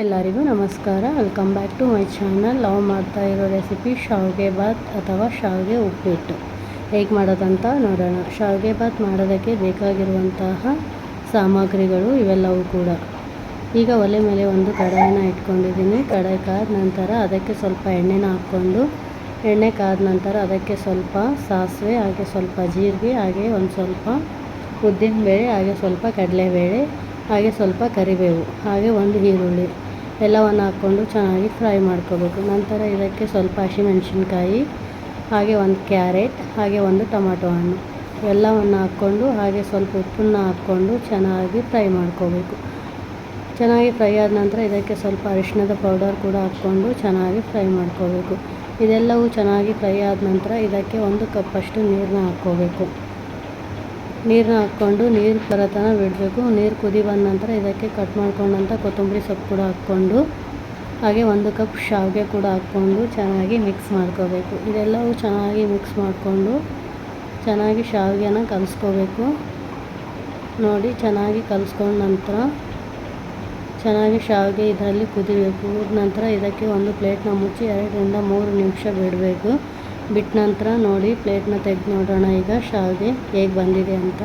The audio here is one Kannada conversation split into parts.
ಎಲ್ಲರಿಗೂ ನಮಸ್ಕಾರ. Welcome back to my channel ನಾವು ಮಾಡ್ತಾ ಇರೋ ರೆಸಿಪಿ ಶಾವಿಗೆ ಭಾತ್ ಅಥವಾ ಶಾವಿಗೆ ಉಪ್ಪಿಟ್ಟು. ಹೇಗೆ ಮಾಡೋದಂತ ನೋಡೋಣ. ಶಾವಿಗೆ ಭಾತ್ ಮಾಡೋದಕ್ಕೆ ಬೇಕಾಗಿರುವಂತಹ ಸಾಮಗ್ರಿಗಳು ಇವೆಲ್ಲವೂ ಕೂಡ. ಈಗ ಒಲೆ ಮೇಲೆ ಒಂದು ಕಡಾಯನ್ನು ಇಟ್ಕೊಂಡಿದ್ದೀನಿ. ಕಡಾಯಿ ಕಾದ ನಂತರ ಅದಕ್ಕೆ ಸ್ವಲ್ಪ ಎಣ್ಣೆನ ಹಾಕ್ಕೊಂಡು, ಎಣ್ಣೆ ಕಾದ ನಂತರ ಅದಕ್ಕೆ ಸ್ವಲ್ಪ ಸಾಸಿವೆ, ಹಾಗೆ ಸ್ವಲ್ಪ ಜೀರಿಗೆ, ಹಾಗೆ ಒಂದು ಸ್ವಲ್ಪ ಉದ್ದಿನಬೇಳೆ, ಹಾಗೆ ಸ್ವಲ್ಪ ಕಡಲೆಬೇಳೆ ಹಾಗೆ ಸ್ವಲ್ಪ ಕರಿಬೇವು, ಹಾಗೆ ಒಂದು ಈರುಳ್ಳಿ ಎಲ್ಲವನ್ನು ಹಾಕ್ಕೊಂಡು ಚೆನ್ನಾಗಿ ಫ್ರೈ ಮಾಡ್ಕೋಬೇಕು. ನಂತರ ಇದಕ್ಕೆ ಸ್ವಲ್ಪ ಹಸಿಮೆಣಸಿನ್ಕಾಯಿ, ಹಾಗೆ ಒಂದು ಕ್ಯಾರೆಟ್, ಹಾಗೆ ಒಂದು ಟೊಮಾಟೊ ಹಣ್ಣು ಎಲ್ಲವನ್ನು ಹಾಕ್ಕೊಂಡು ಹಾಗೆ ಸ್ವಲ್ಪ ಉಪ್ಪನ್ನು ಹಾಕ್ಕೊಂಡು ಚೆನ್ನಾಗಿ ಫ್ರೈ ಮಾಡ್ಕೋಬೇಕು. ಚೆನ್ನಾಗಿ ಫ್ರೈ ಆದ ನಂತರ ಇದಕ್ಕೆ ಸ್ವಲ್ಪ ಅರಿಶಿಣದ ಪೌಡರ್ ಕೂಡ ಹಾಕ್ಕೊಂಡು ಚೆನ್ನಾಗಿ ಫ್ರೈ ಮಾಡ್ಕೋಬೇಕು. ಇದೆಲ್ಲವೂ ಚೆನ್ನಾಗಿ ಫ್ರೈ ಆದ ನಂತರ ಇದಕ್ಕೆ ಒಂದು ಕಪ್ಪಷ್ಟು ನೀರನ್ನ ಹಾಕ್ಕೋಬೇಕು. ನೀರನ್ನ ಹಾಕ್ಕೊಂಡು ನೀರು ಬರೋ ಬಿಡಬೇಕು. ನೀರು ಕುದಿ ಬಂದ ನಂತರ ಇದಕ್ಕೆ ಕಟ್ ಮಾಡ್ಕೊಂಡಂಥ ಕೊತ್ತಂಬರಿ ಸೊಪ್ಪು ಕೂಡ ಹಾಕ್ಕೊಂಡು, ಹಾಗೆ ಒಂದು ಕಪ್ ಶಾವಿಗೆ ಕೂಡ ಹಾಕ್ಕೊಂಡು ಚೆನ್ನಾಗಿ ಮಿಕ್ಸ್ ಮಾಡ್ಕೋಬೇಕು. ಇದೆಲ್ಲವೂ ಚೆನ್ನಾಗಿ ಮಿಕ್ಸ್ ಮಾಡಿಕೊಂಡು ಚೆನ್ನಾಗಿ ಶಾವಿಗೆನ ಕಲಿಸ್ಕೋಬೇಕು. ನೋಡಿ, ಚೆನ್ನಾಗಿ ಕಲಿಸ್ಕೊಂಡ ನಂತರ ಚೆನ್ನಾಗಿ ಶಾವಿಗೆ ಇದರಲ್ಲಿ ಕುದಿಬೇಕು. ನಂತರ ಇದಕ್ಕೆ ಒಂದು ಪ್ಲೇಟ್ನ ಮುಚ್ಚಿ ಎರಡರಿಂದ ಮೂರು ನಿಮಿಷ ಬಿಡಬೇಕು. ಬಿಟ್ಟ ನಂತರ ನೋಡಿ, ಪ್ಲೇಟ್ನ ತೆಗೆದು ನೋಡೋಣ. ಈಗ ಶಾವಿಗೆ ಹೇಗೆ ಬಂದಿದೆ ಅಂತ.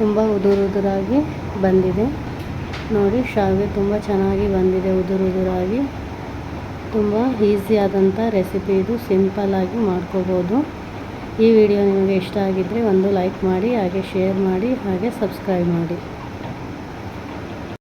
ತುಂಬ ಉದುರುದುರಾಗಿ ಬಂದಿದೆ. ನೋಡಿ ಶಾವಿಗೆ ತುಂಬ ಚೆನ್ನಾಗಿ ಬಂದಿದೆ ಉದುರುದುರಾಗಿ ತುಂಬ ಈಸಿ ಆದಂಥ ರೆಸಿಪಿ ಇದು. ಸಿಂಪಲ್ಲಾಗಿ ಮಾಡ್ಕೋಬೋದು. ಈ ವಿಡಿಯೋ ನಿಮಗೆ ಇಷ್ಟ ಆಗಿದ್ದರೆ ಒಂದು ಲೈಕ್ ಮಾಡಿ, ಹಾಗೆ ಶೇರ್ ಮಾಡಿ, ಹಾಗೆ ಸಬ್ಸ್ಕ್ರೈಬ್ ಮಾಡಿ.